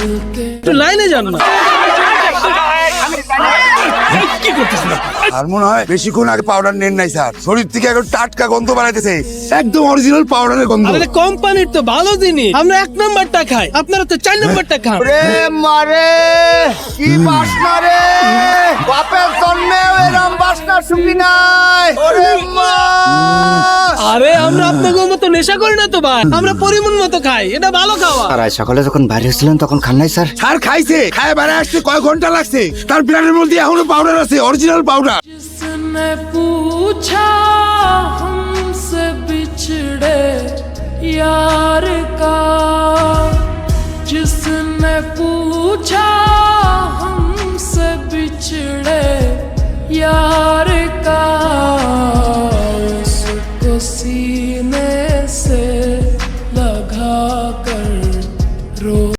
একটু লাইনে যান না। কি আর মনে হয় বেশিক্ষণ আগে পাউডার নেন নাই স্যার। শরীর থেকে এখন টাটকা গন্ধ বানাইতেছে। একদম অরিজিনাল পাউডারের গন্ধ। আরে কোম্পানির তো ভালো জিনিস। আমরা এক নাম্বারটা খাই আপনারা তো চার নাম্বারটা খান। রে মারে কি বাসনা রে? বাপের জন্মেও এরম বাসনা শুনি নাই। ওরে মা! আরে আমরা আপনাদের তো নেশা করি না তো ভাই। আমরা পরিমাণ মতো খাই এটা ভালো খাওয়া। আর আজ সকালে যখন বাইরে ছিলেন তখন খান নাই স্যার? স্যার খাইছে। খায় বাইরে আসছে কয় ঘণ্টা লাগছে? তার প্লেনের মধ্যে এখনও পাউডার আছে অরিজিনাল পাউডার पूछा हमसे बिछड़े यार का जिसने पूछा हमसे say